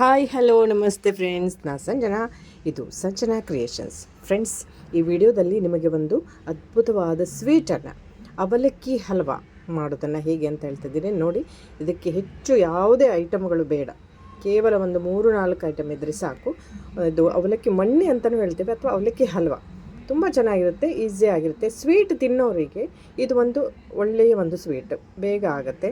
Hi, hello, ನಮಸ್ತೆ friends ನಾ ಸಂಜನಾ. ಇದು ಸಂಜನಾ ಕ್ರಿಯೇಷನ್ಸ್ ಫ್ರೆಂಡ್ಸ್ ಈ ವಿಡಿಯೋದಲ್ಲಿ ನಿಮಗೆ ಒಂದು ಅದ್ಭುತವಾದ ಸ್ವೀಟನ್ನು ಅವಲಕ್ಕಿ ಹಲ್ವಾ ಮಾಡೋದನ್ನು ಹೇಗೆ ಅಂತ ಹೇಳ್ತಿದ್ದೀನಿ ನೋಡಿ, ಇದಕ್ಕೆ ಹೆಚ್ಚು ಯಾವುದೇ ಐಟಮ್ಗಳು ಬೇಡ. ಕೇವಲ ಒಂದು ಮೂರು, ನಾಲ್ಕು ಐಟಮ್ ಇದ್ದರೆ ಸಾಕು. ಇದು ಅವಲಕ್ಕಿ ಮಣ್ಣೆ ಅಂತಲೂ ಹೇಳ್ತೇವೆ, ಅಥವಾ ಅವಲಕ್ಕಿ ಹಲ್ವಾ. ತುಂಬ ಚೆನ್ನಾಗಿರುತ್ತೆ ಈಸಿ ಆಗಿರುತ್ತೆ. ಸ್ವೀಟ್ ತಿನ್ನೋರಿಗೆ ಇದು ಒಂದು ಒಳ್ಳೆಯ ಒಂದು ಸ್ವೀಟ್ ಬೇಗ ಆಗುತ್ತೆ.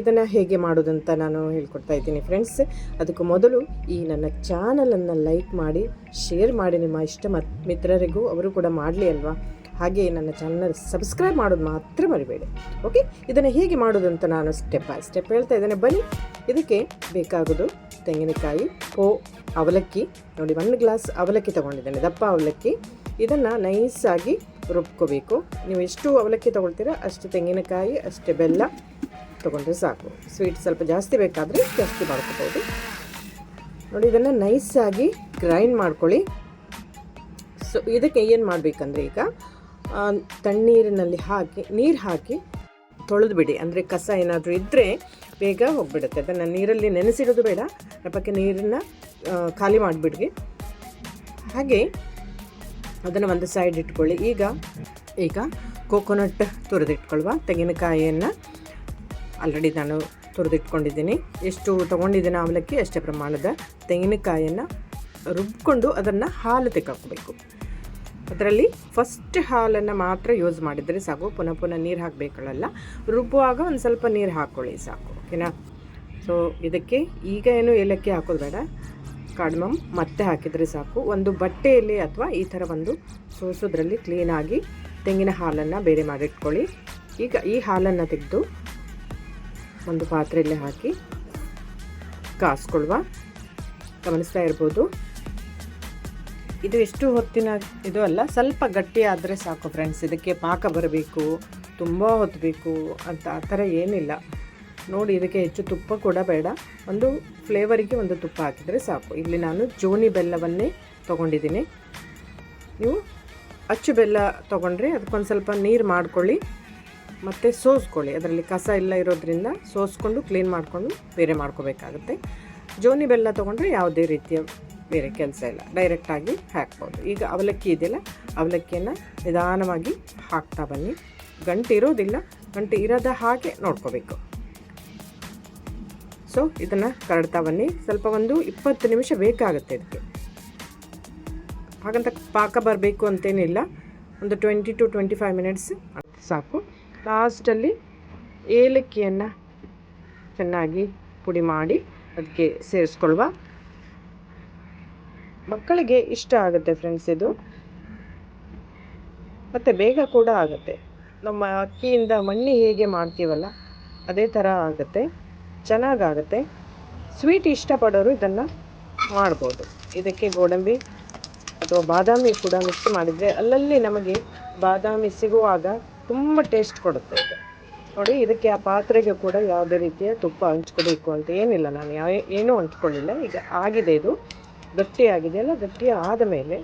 ಇದನ್ನು ಹೇಗೆ ಮಾಡೋದಂತ ನಾನು ಹೇಳ್ಕೊಡ್ತಾ ಇದ್ದೀನಿ ಫ್ರೆಂಡ್ಸ್ ಅದಕ್ಕೂ ಮೊದಲು ಈ ನನ್ನ ಚಾನಲನ್ನು ಲೈಕ್ ಮಾಡಿ ಶೇರ್ ಮಾಡಿ ನಿಮ್ಮ ಇಷ್ಟ ಮತ್ ಮಿತ್ರರಿಗೂ ಅವರು ಕೂಡ ಮಾಡಲಿ ಅಲ್ವಾ? ಹಾಗೆ ನನ್ನ ಚಾನಲ್ ಸಬ್ಸ್ಕ್ರೈಬ್ ಮಾಡೋದು ಮಾತ್ರ ಮರಿಬೇಡಿ. ಓಕೆ ಇದನ್ನು ಹೇಗೆ ಮಾಡೋದಂತ ನಾನು ಸ್ಟೆಪ್ ಬೈ ಸ್ಟೆಪ್ ಹೇಳ್ತಾ ಇದ್ದೇನೆ. ಬನ್ನಿ, ಇದಕ್ಕೆ ಬೇಕಾಗೋದು ತೆಂಗಿನಕಾಯಿ ಓ ಅವಲಕ್ಕಿ. ನೋಡಿ ಒಂದು ಗ್ಲಾಸ್ ಅವಲಕ್ಕಿ ತೊಗೊಂಡಿದ್ದೇನೆ. ದಪ್ಪ ಅವಲಕ್ಕಿ. ಇದನ್ನು ನೈಸಾಗಿ ರುಬ್ಕೋಬೇಕು. ನೀವು ಎಷ್ಟು ಅವಲಕ್ಕಿ ತೊಗೊಳ್ತೀರಾ ಅಷ್ಟು ತೆಂಗಿನಕಾಯಿ, ಅಷ್ಟೇ ಬೆಲ್ಲ. ತೊಗೊಂಡ್ರೆ ಸಾಕು. ಸ್ವೀಟ್ ಸ್ವಲ್ಪ ಜಾಸ್ತಿ ಬೇಕಾದರೆ ಜಾಸ್ತಿ ಮಾಡ್ಕೋಬೋದು. ನೋಡಿ, ಇದನ್ನು ನೈಸಾಗಿ ಗ್ರೈಂಡ್ ಮಾಡ್ಕೊಳ್ಳಿ. ಸೊ ಇದಕ್ಕೆ ಏನು ಮಾಡಬೇಕಂದ್ರೆ ಈಗ ತಣ್ಣೀರಿನಲ್ಲಿ ಹಾಕಿ, ನೀರು ಹಾಕಿ ತೊಳೆದು ಬಿಡಿ. ಅಂದರೆ ಕಸ ಏನಾದರೂ ಇದ್ದರೆ ಬೇಗ ಹೋಗಿಬಿಡುತ್ತೆ. ಅದನ್ನು ನೀರಲ್ಲಿ ನೆನೆಸಿಡೋದು ಬೇಡ. ಅದಕ್ಕೆ ನೀರನ್ನು ಖಾಲಿ ಮಾಡಿಬಿಡಿ ಹಾಗೆ ಅದನ್ನು ಒಂದು ಸೈಡ್ ಇಟ್ಕೊಳ್ಳಿ. ಈಗ ಈಗ ಕೋಕೋನಟ್ ತುರಿದಿಟ್ಕೊಳ್ವ. ತೆಂಗಿನಕಾಯಿಯನ್ನು ಆಲ್ರೆಡಿ ನಾನು ತುರಿದಿಟ್ಕೊಂಡಿದ್ದೀನಿ. ಎಷ್ಟು ತೊಗೊಂಡಿದ್ದೀನಿ ಅವಲಕ್ಕಿ ಅಷ್ಟೇ ಪ್ರಮಾಣದ ತೆಂಗಿನಕಾಯನ್ನು ರುಬ್ಕೊಂಡು ಅದನ್ನು ಹಾಲು ತೆಕ್ಕಾಕಬೇಕು ಅದರಲ್ಲಿ ಫಸ್ಟ್ ಹಾಲನ್ನು ಮಾತ್ರ ಯೂಸ್ ಮಾಡಿದರೆ ಸಾಕು, ಪುನಃ ಪುನಃ ನೀರು ಹಾಕಬೇಕಲ್ಲ ರುಬ್ಬುವಾಗ ಒಂದು ಸ್ವಲ್ಪ ನೀರು ಹಾಕ್ಕೊಳ್ಳಿ ಸಾಕು ಓಕೆನಾ ಸೊ ಇದಕ್ಕೆ ಈಗ ಏನು ಏಲಕ್ಕಿ ಹಾಕೋದು ಬೇಡ ಕಾಡ್ಮಮ್ ಮತ್ತೆ ಹಾಕಿದರೆ ಸಾಕು. ಒಂದು ಬಟ್ಟೆಯಲ್ಲಿ ಅಥವಾ ಈ ಥರ ಒಂದು ಸೋಸೋದ್ರಲ್ಲಿ ಕ್ಲೀನಾಗಿ ತೆಂಗಿನ ಹಾಲನ್ನು ಬೇರೆ ಮಾಡಿಟ್ಕೊಳ್ಳಿ ಈಗ ಈ ಹಾಲನ್ನು ತೆಗೆದು ಒಂದು ಪಾತ್ರೆಯಲ್ಲಿ ಹಾಕಿ ಕಾಸ್ಕೊಳ್ವಾ. ಗಮನಿಸ್ತಾ ಇರ್ಬೋದು. ಇದು ಎಷ್ಟು ಹೊತ್ತಿನ ಇದು ಅಲ್ಲ, ಸ್ವಲ್ಪ ಗಟ್ಟಿ ಆದರೆ ಸಾಕು ಫ್ರೆಂಡ್ಸ್ ಇದಕ್ಕೆ ಪಾಕ ಬರಬೇಕು, ತುಂಬ ಹೊತ್ತಬೇಕು ಅಂತ ಆ ಥರ ಏನಿಲ್ಲ. ನೋಡಿ, ಇದಕ್ಕೆ ಹೆಚ್ಚು ತುಪ್ಪ ಕೂಡ ಬೇಡ. ಒಂದು ಫ್ಲೇವರಿಗೆ ಒಂದು ತುಪ್ಪ ಹಾಕಿದರೆ ಸಾಕು. ಇಲ್ಲಿ ನಾನು ಜೋನಿ ಬೆಲ್ಲವನ್ನೇ ತೊಗೊಂಡಿದ್ದೀನಿ. ನೀವು ಅಚ್ಚು ಬೆಲ್ಲ ತೊಗೊಂಡ್ರೆ ಅದಕ್ಕೊಂದು ಸ್ವಲ್ಪ ನೀರು ಮಾಡ್ಕೊಳ್ಳಿ. ಮತ್ತು ಸೋಸ್ಕೊಳ್ಳಿ. ಅದರಲ್ಲಿ ಕಸ ಎಲ್ಲ ಇರೋದ್ರಿಂದ ಸೋಸ್ಕೊಂಡು ಕ್ಲೀನ್ ಮಾಡಿಕೊಂಡು ಬೇರೆ ಮಾಡ್ಕೋಬೇಕಾಗುತ್ತೆ. ಜೋನಿ ಬೆಲ್ಲ ತೊಗೊಂಡ್ರೆ ಯಾವುದೇ ರೀತಿಯ ಬೇರೆ ಕೆಲಸ ಇಲ್ಲ. ಡೈರೆಕ್ಟಾಗಿ ಹಾಕ್ಬೋದು. ಈಗ ಅವಲಕ್ಕಿ ಇದೆಯಲ್ಲ, ಅವಲಕ್ಕಿಯನ್ನು ನಿಧಾನವಾಗಿ ಹಾಕ್ತಾ ಬನ್ನಿ. ಗಂಟು ಇರೋದಿಲ್ಲ, ಗಂಟು ಇರದ ಹಾಗೆ ನೋಡ್ಕೋಬೇಕು. ಸೊ ಇದನ್ನು ಕರಡ್ತಾ ಬನ್ನಿ. ಸ್ವಲ್ಪ ಒಂದು ಇಪ್ಪತ್ತು ನಿಮಿಷ ಬೇಕಾಗುತ್ತೆ ಇದಕ್ಕೆ. ಹಾಗಂತ ಪಾಕ ಬರಬೇಕು ಅಂತೇನಿಲ್ಲ. ಒಂದು twenty to twenty five minutes ಸಾಕು. ಲಾಸ್ಟಲ್ಲಿ ಏಲಕ್ಕಿಯನ್ನು ಚೆನ್ನಾಗಿ ಪುಡಿ ಮಾಡಿ ಅದಕ್ಕೆ ಸೇರಿಸ್ಕೊಳ್ವಾ. ಮಕ್ಕಳಿಗೆ ಇಷ್ಟ ಆಗುತ್ತೆ ಫ್ರೆಂಡ್ಸ್ ಇದು. ಮತ್ತು ಬೇಗ ಕೂಡ ಆಗುತ್ತೆ. ನಮ್ಮ ಅಕ್ಕಿಯಿಂದ ಮಣ್ಣಿ ಹೇಗೆ ಮಾಡ್ತೀವಲ್ಲ, ಅದೇ ಥರ ಆಗುತ್ತೆ. ಚೆನ್ನಾಗಾಗುತ್ತೆ ಸ್ವೀಟ್ ಇಷ್ಟಪಡೋರು ಇದನ್ನು ಮಾಡ್ಬೋದು. ಇದಕ್ಕೆ ಗೋಡಂಬಿ ಅಥವಾ ಬಾದಾಮಿ ಕೂಡ ಮಿಕ್ಸ್ ಮಾಡಿದರೆ ಅಲ್ಲಲ್ಲಿ ನಮಗೆ ಬಾದಾಮಿ ಸಿಗುವಾಗ ತುಂಬ ಟೇಸ್ಟ್ ಕೊಡುತ್ತೆ ನೋಡಿ, ಇದಕ್ಕೆ ಆ ಪಾತ್ರೆಗೆ ಕೂಡ ಯಾವುದೇ ರೀತಿಯ ತುಪ್ಪ ಹಂಚ್ಕೋಬೇಕು ಅಂತ ಏನಿಲ್ಲ ನಾನು. ಯಾವ ಏನೂ ಹಂಚ್ಕೊಳ್ಳಿಲ್ಲ ಈಗ ಆಗಿದೆ ಇದು. ಗಟ್ಟಿ ಆಗಿದೆಯಲ್ಲ ಗಟ್ಟಿ ಆದ ಮೇಲೆ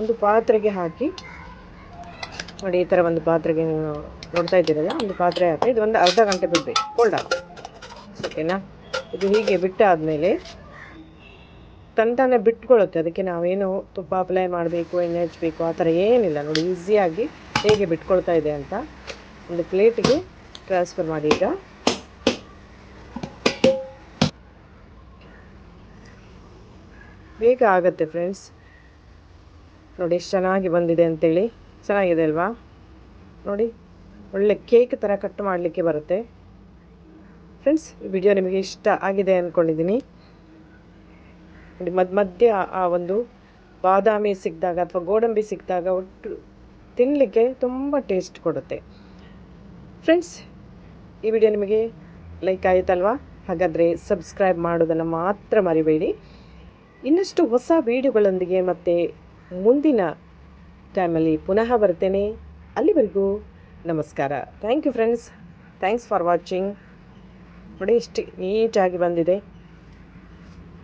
ಒಂದು ಪಾತ್ರೆಗೆ ಹಾಕಿ, ನೋಡಿ, ಈ ಥರ ಒಂದು ಪಾತ್ರೆಗೆ ನೀವು ನೋಡ್ತಾ ಇದ್ದೀರಲ್ಲ, ಒಂದು ಪಾತ್ರೆ ಹಾಕಿ, ಇದು ಒಂದು ಅರ್ಧ ಗಂಟೆ ಬಿಡಬೇಕು. ಕೋಲ್ಡ್ ಓಕೆನಾ ಇದು ಹೀಗೆ ಬಿಟ್ಟಾದಮೇಲೆ ತಂತಾನೆ ಬಿಟ್ಕೊಳ್ಳುತ್ತೆ. ಅದಕ್ಕೆ ನಾವೇನು ತುಪ್ಪ ಅಪ್ಲೈ ಮಾಡಬೇಕು, ಎಣ್ಣೆ ಹಚ್ಚಬೇಕು ಆ ಥರ ಏನಿಲ್ಲ. ನೋಡಿ ಈಸಿಯಾಗಿ ಹೇಗೆ ಬಿಟ್ಕೊಳ್ತಾ ಇದೆ ಅಂತ ಒಂದು ಪ್ಲೇಟಿಗೆ ಟ್ರಾನ್ಸ್ಫರ್ ಮಾಡಿ ಈಗ. ಬೇಗ ಆಗುತ್ತೆ ಫ್ರೆಂಡ್ಸ್. ನೋಡಿ ಎಷ್ಟು ಚೆನ್ನಾಗಿ ಬಂದಿದೆ ಅಂತೇಳಿ. ಚೆನ್ನಾಗಿದೆ ಅಲ್ವಾ? ನೋಡಿ, ಒಳ್ಳೆ ಕೇಕ್ ಥರ ಕಟ್ ಮಾಡಲಿಕ್ಕೆ ಬರುತ್ತೆ. ಫ್ರೆಂಡ್ಸ್ ವಿಡಿಯೋ ನಿಮಗೆ ಇಷ್ಟ ಆಗಿದೆ ಅಂದ್ಕೊಂಡಿದ್ದೀನಿ ನೋಡಿ ಮಧ್ಯ ಮಧ್ಯ ಆ ಒಂದು ಬಾದಾಮಿ ಸಿಕ್ಕಿದಾಗ ಅಥವಾ ಗೋಡಂಬಿ ಸಿಕ್ಕಿದಾಗ ಒಟ್ಟು ತಿನ್ನಲಿಕ್ಕೆ ತುಂಬ ಟೇಸ್ಟ್ ಕೊಡುತ್ತೆ. ಫ್ರೆಂಡ್ಸ್ ಈ ವಿಡಿಯೋ ನಿಮಗೆ ಲೈಕ್ ಆಯಿತಲ್ವಾ? ಹಾಗಾದರೆ ಸಬ್ಸ್ಕ್ರೈಬ್ ಮಾಡೋದನ್ನು ಮಾತ್ರ ಮರಿಬೇಡಿ. ಇನ್ನಷ್ಟು ಹೊಸ ವಿಡಿಯೋಗಳೊಂದಿಗೆ ಮತ್ತು ಮುಂದಿನ ಟೈಮಲ್ಲಿ ಪುನಃ ಬರ್ತೇನೆ. ಅಲ್ಲಿವರೆಗೂ ನಮಸ್ಕಾರ. Thank you friends thanks for watching ನೋಡಿ, ಇಷ್ಟು ನೀಟಾಗಿ ಬಂದಿದೆ.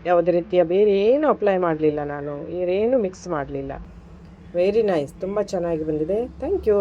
ಯಾವುದೇ ರೀತಿಯ ಬೇರೆ ಏನು ಅಪ್ಲೈ ಮಾಡಲಿಲ್ಲ ನಾನು. ಬೇರೇನು ಮಿಕ್ಸ್ ಮಾಡಲಿಲ್ಲ. ವೆರಿ ನೈಸ್ ತುಂಬ ಚೆನ್ನಾಗಿ ಬಂದಿದೆ. Thank you